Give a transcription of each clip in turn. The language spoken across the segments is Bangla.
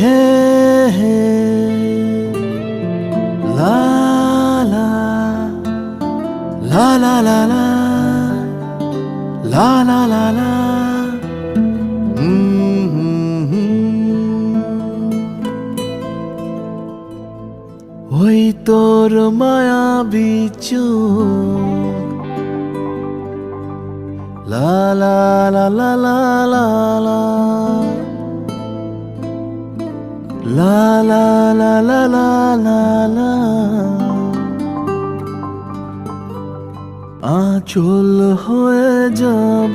হে হে লা লা লা লা লা লা লা লা লা তোর মায়া বিচু। লা লা লা লা লা লা। La la la la la la la আচল হয়ে যাব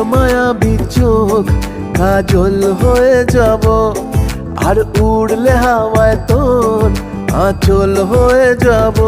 তোর মায়াবী চোখ কাজল হয়ে যাব। আর উড়লে হাওয়ায় তোর আচল হয়ে যাব।